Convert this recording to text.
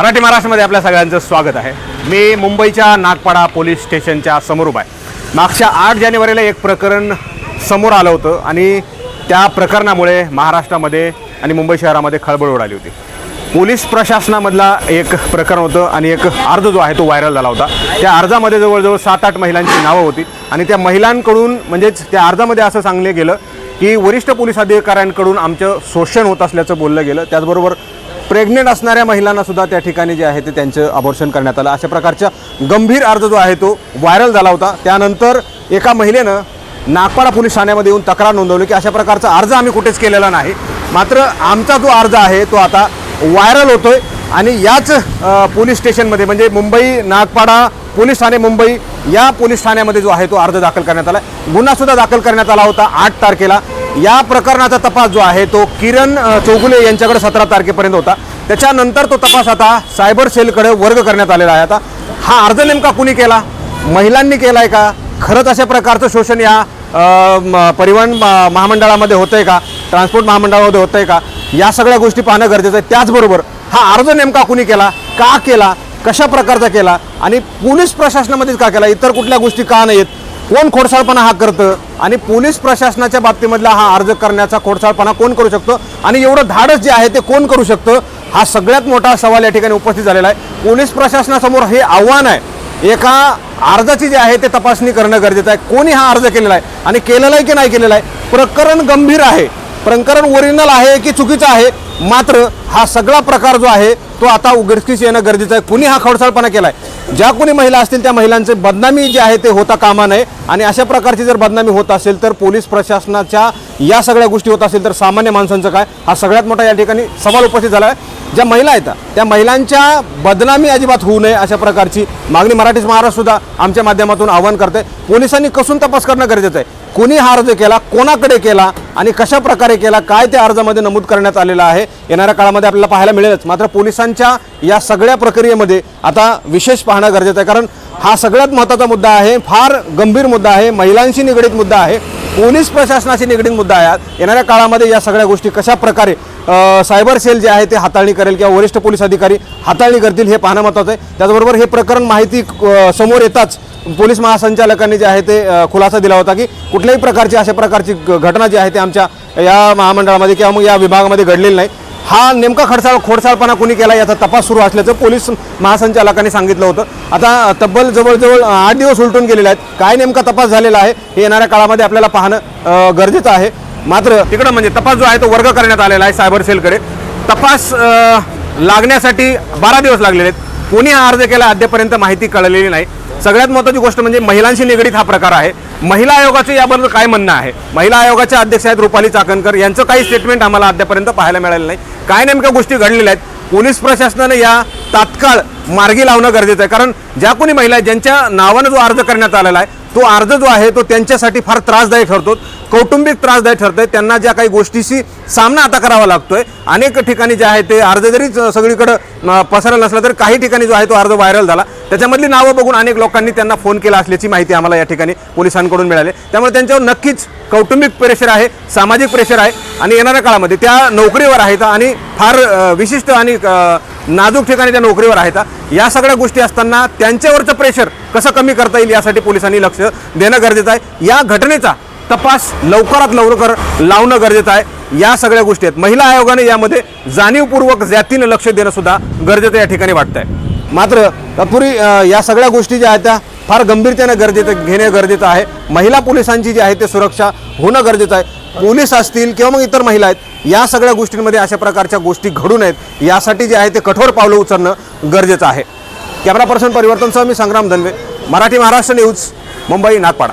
मराठी महाराष्ट्रामध्ये आपल्या सगळ्यांचं स्वागत आहे. मी मुंबईच्या नागपाडा पोलीस स्टेशनच्या समोर उभा आहे. मागच्या आठ जानेवारीला एक प्रकरण समोर आलं होतं आणि त्या प्रकरणामुळे महाराष्ट्रामध्ये आणि मुंबई शहरामध्ये खळबळ उडाली होती. पोलीस प्रशासनामधला एक प्रकरण होतं आणि एक अर्ज जो आहे तो व्हायरल झाला होता. त्या अर्जामध्ये जवळजवळ सात आठ महिलांची नावं होती आणि त्या महिलांकडून म्हणजेच त्या अर्जामध्ये असं सांगले गेलं की वरिष्ठ पोलीस अधिकाऱ्यांकडून आमचं शोषण होत असल्याचं बोललं गेलं. त्याचबरोबर प्रेग्नेंट असणाऱ्या महिलांना सुद्धा त्या ठिकाणी जे आहे ते त्यांचं अबॉर्शन करण्यात आलं. अशा प्रकारच्या गंभीर अर्ज जो आहे तो व्हायरल झाला होता. त्यानंतर एका महिलेनं नागपाडा पोलीस ठाण्यामध्ये येऊन तक्रार नोंदवली की अशा प्रकारचा अर्ज आम्ही कुठेच केलेला नाही. मात्र आमचा जो अर्ज आहे तो आता व्हायरल होतोय आणि याच पोलीस स्टेशनमध्ये म्हणजे मुंबई नागपाडा पोलीस ठाणे मुंबई या पोलीस ठाण्यामध्ये जो आहे तो अर्ज दाखल करण्यात आला. गुन्हासुद्धा दाखल करण्यात आला होता आठ तारखेला. या प्रकरणाचा तपास जो आहे तो किरण चौगुले यांच्याकडे सतरा तारखेपर्यंत होता. त्याच्यानंतर तो तपास आता सायबर सेलकडे वर्ग करण्यात आलेला आहे आता. हा अर्ज नेमका कुणी केला? महिलांनी केला आहे का? खरंच अशा प्रकारचं शोषण या परिवहन म- महामंडळामध्ये होतं आहे का? ट्रान्सपोर्ट महामंडळामध्ये होतं आहे का? या सगळ्या गोष्टी पाहणं गरजेचं आहे. त्याचबरोबर हा अर्ज नेमका कुणी केला? का केला? कशा प्रकारचा केला? आणि पोलीस प्रशासनामध्येच का केला? इतर कुठल्या गोष्टी का नाहीत कोण खोडसाळपणा हा करतं? आणि पोलीस प्रशासनाच्या बाबतीमधला हा अर्ज करण्याचा खोडसाळपणा कोण करू शकतो? आणि एवढं धाडस जे आहे ते कोण करू शकतं? हा सगळ्यात मोठा सवाल या ठिकाणी उपस्थित झालेला आहे. पोलीस प्रशासनासमोर हे आव्हान आहे. एका अर्जाची जी आहे ते तपासणी करणं गरजेचं आहे. कोणी हा अर्ज केलेला आहे? आणि केलेला आहे की नाही केलेला आहे? प्रकरण गंभीर आहे. प्रकरण ओरिजिनल आहे की चुकीचं आहे? मात्र हा सगळा प्रकार जो आहे तो आता उघडकीस येणं गरजेचं आहे. कुणी हा खडसाळपणा केला आहे ज्या कोणी महिला असतील त्या महिलांचे बदनामी जे आहे ते होता कामा नये. आणि अशा प्रकारची जर बदनामी होत असेल तर पोलीस प्रशासनाच्या या सगळ्या गोष्टी होत असेल तर सामान्य माणसांचं काय? हा सगळ्यात मोठा या ठिकाणी सवाल उपस्थित झाला आहे ज्या महिला आहेत त्या महिलांच्या बदनामी अजिबात होऊ नये अशा प्रकारची मागणी मराठीच महाराष्ट्रसुद्धा आमच्या माध्यमातून आवाहन करते पोलिसांनी कसून तपास करणं गरजेचं आहे. कोणी हा अर्ज केला कोणाकडे केला आणि कशा प्रकारे केला काय त्या अर्जामध्ये नमूद करण्यात आलेलं आहे येणाऱ्या काळामध्ये आपल्याला पाहायला मिळेलच. मात्र पोलिसांच्या या सगळ्या प्रक्रियेमध्ये आता विशेष पाहणं गरजेचं आहे. कारण हा सगळ्यात महत्त्वाचा मुद्दा आहे फार गंभीर मुद्दा आहे महिलांशी निगडीत मुद्दा आहे. पोलीस प्रशासनाशी निगडीत मुद्दा आहे. येणाऱ्या काळामध्ये या सगळ्या गोष्टी कशा प्रकारे सायबर सेल जे आहे ते हाताळणी करेल किंवा वरिष्ठ पोलीस अधिकारी हाताळणी करतील हे पाहणं महत्त्वाचं आहे. त्याचबरोबर हे प्रकरण माहिती समोर येताच पोलीस महासंचालकांनी जे आहे ते खुलासा दिला होता की कुठल्याही प्रकारची अशा प्रकारची घटना जी आहे ते आमच्या या महामंडळामध्ये किंवा मग या विभागामध्ये घडलेली नाही. हा नेमका खडसाळ खोडसाळपणा कोणी केला याचा तपास सुरू असल्याचं पोलीस महासंचालकांनी सांगितलं होतं. आता तब्बल जवळजवळ आठ दिवस उलटून गेलेले आहेत. काय नेमका तपास झालेला आहे हे येणाऱ्या काळामध्ये आपल्याला पाहणं गरजेचं आहे. मात्र तिकडं म्हणजे तपास जो आहे तो वर्ग करण्यात आलेला आहे सायबर सेलकडे. तपास लागण्यासाठी बारा दिवस लागलेले आहेत. कोणी हा अर्ज केला अद्यापर्यंत माहिती कळलेली नाही. सगळ्यात महत्त्वाची गोष्ट म्हणजे महिलांशी निगडीत हा प्रकार आहे. महिला आयोगाचं याबद्दल काय म्हणणं आहे? महिला आयोगाच्या अध्यक्ष आहेत रुपाली चाकणकर. यांचं काही स्टेटमेंट आम्हाला अद्यापर्यंत पाहायला मिळालं नाही. काय नेमक्या गोष्टी घडलेल्या आहेत? पोलीस प्रशासनाने या तात्काळ मार्गी लावणं गरजेचं आहे. कारण ज्या कोणी महिला आहेत ज्यांच्या नावानं जो अर्ज करण्यात आलेला आहे तो अर्ज जो आहे तो त्यांच्यासाठी फार त्रासदायक ठरतो. कौटुंबिक त्रासदायक आहे त्यांना ज्या काही गोष्टीशी सामना आता करावा लागतोय अनेक ठिकाणी जे आहे ते अर्ज जरी सगळीकडं पसरला नसला तरी काही ठिकाणी जो आहे तो अर्ज व्हायरल झाला. त्याच्यामधली नावं बघून अनेक लोकांनी त्यांना फोन केला असल्याची माहिती आम्हाला या ठिकाणी पोलिसांकडून मिळाली. त्यामुळे त्यांच्यावर नक्कीच कौटुंबिक प्रेशर आहे सामाजिक प्रेशर आहे आणि येणाऱ्या काळामध्ये त्या नोकरीवर आहेत आणि फार विशिष्ट आणि नाजूक ठिकाणी त्या नोकरीवर आहेत. या सगळ्या गोष्टी असताना त्यांच्यावरचं प्रेशर कसं कमी करता येईल यासाठी पोलिसांनी लक्ष देणं गरजेचं आहे. या घटनेचा तपास लवकरात लवकर लावणं गरजेचं आहे. या सगळ्या गोष्टी आहेत. महिला आयोगाने यामध्ये जाणीवपूर्वक जातीनं लक्ष देणं सुद्धा गरजेचं या ठिकाणी वाटतंय. मात्र तत्पूर्वी या सगळ्या गोष्टी ज्या आहेत त्या फार गंभीरतेनं गरजेचं घेणं गरजेचं आहे. महिला पोलिसांची जी आहे ते सुरक्षा होणं गरजेचं आहे. पोलीस असतील किंवा मग इतर महिला आहेत या सगळ्या गोष्टींमध्ये अशा प्रकारच्या गोष्टी घडू नयेत. यासाठी जे आहे ते कठोर पावलं उचलणं गरजेचं आहे. कॅमेरा पर्सन परिवर्तनसह मी संग्राम धनवे. मराठी महाराष्ट्र न्यूज मुंबई नागपाडा.